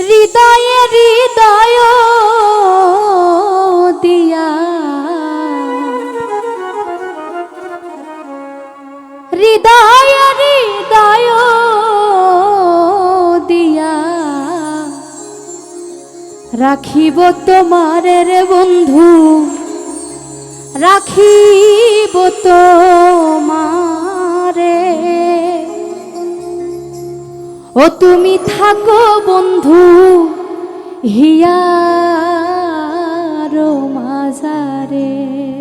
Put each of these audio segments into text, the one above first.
হৃদয়ে হৃদয় দিয়া। হৃদয় হৃদয় দিয়া। রাখিব তোমার রে বন্ধু রাখিব তোমারে ও তুমি থাকো বন্ধু হিয়ার মাজারে।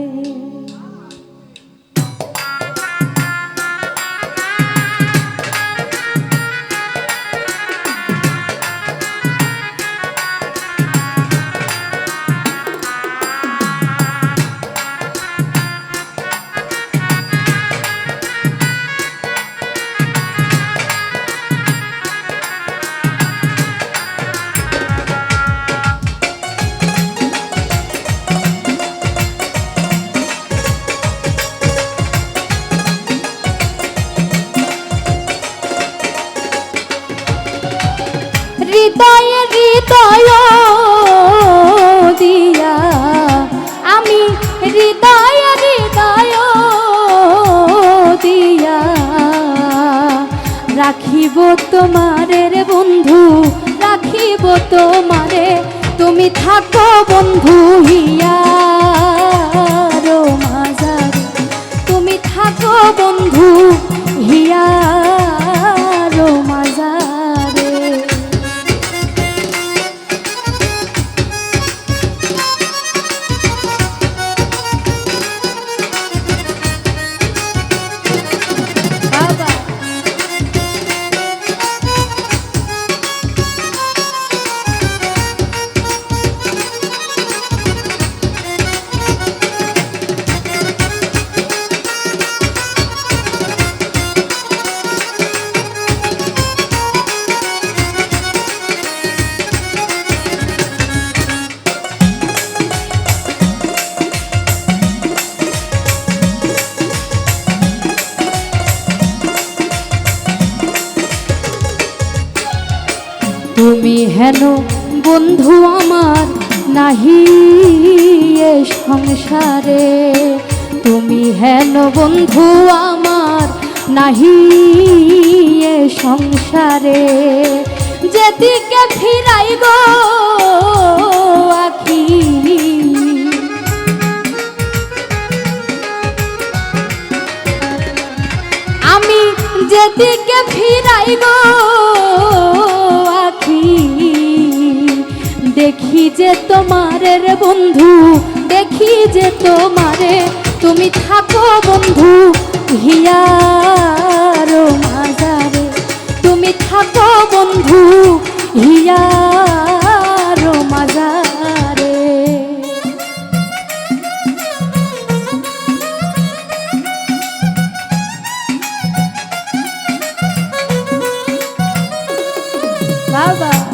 রাখিব তোমারের বন্ধু রাখিব তোমারে। তুমি থাকো বন্ধু হিয়ার হেন বন্ধু আমার নাহি এ সংসারে? তুমি হেন বন্ধু আমার নাহি এ সংসারে? যেদিকে ফিরাই গো আখি। আমি যেদিকে ফিরাই গো দেখি যে তোমারের বন্ধু, দেখি যে তোমারে তুমি থাকো বন্ধু, হিয়ার মাজারে। তুমি থাকো বন্ধু, হিয়ার মাজারে। বাবা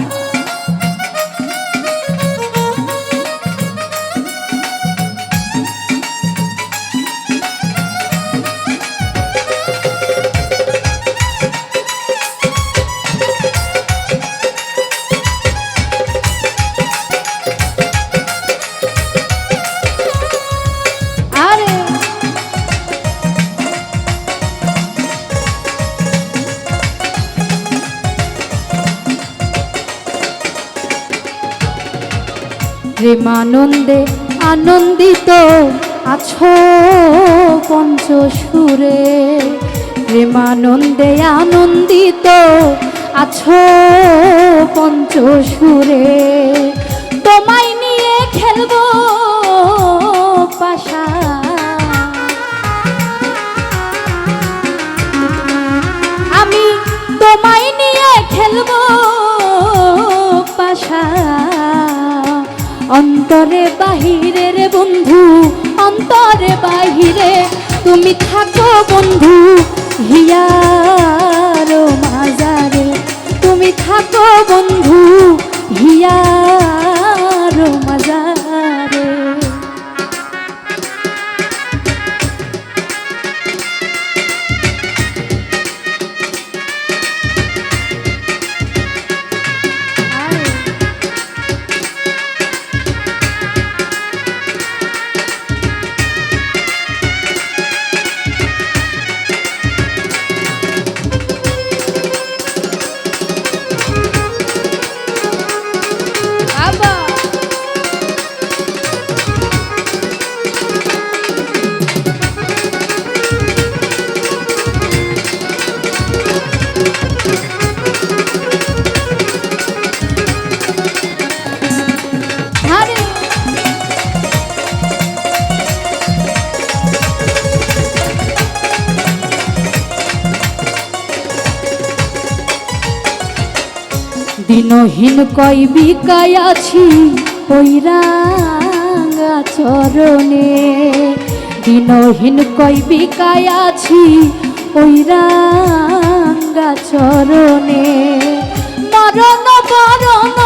প্রেমানন্দে আনন্দিত আছো পঞ্চসুরে। প্রেমানন্দে আনন্দিত আছো পঞ্চসুরে। তোমায় নিয়ে খেলব পাশা। আমি তোমায় নিয়ে খেলব পাশা। অন্তরে বাহিরে রে বন্ধু, অন্তরে বাহিরে তুমি থাকো বন্ধু, হিয়ার মাজারে। তুমি থাকো বন্ধু, হিয়ার দিনহীন কই বিকায় আছি রাঙা চরণে। দিনহীন কই বিকায় আছি রাঙা চরণে। মরণ বরণ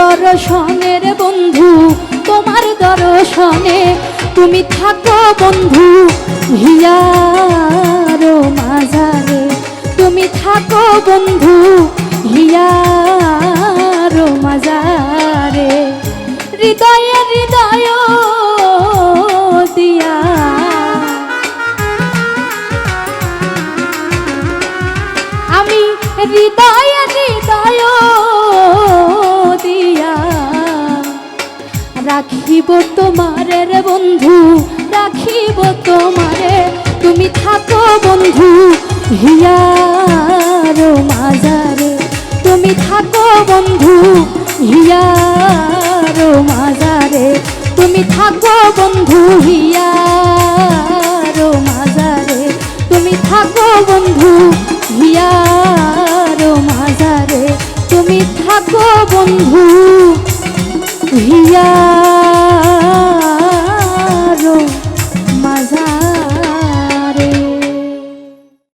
দর্শনের বন্ধু তোমার দর্শনে তুমি থাকো বন্ধু হিয়ারো মাঝারে। তুমি থাকো বন্ধু হিয়ার রাখিব তোমারে রে বন্ধু, রাখিব তোমারে তুমি থাকো বন্ধু, হিয়ার মাজারে। তুমি থাকো বন্ধু, হিয়ার মাজারে। তুমি থাকো বন্ধু, হিয়ার মাজারে। তুমি থাকো বন্ধু, হিয়ার মাজারে। তুমি থাকো বন্ধু হিয়া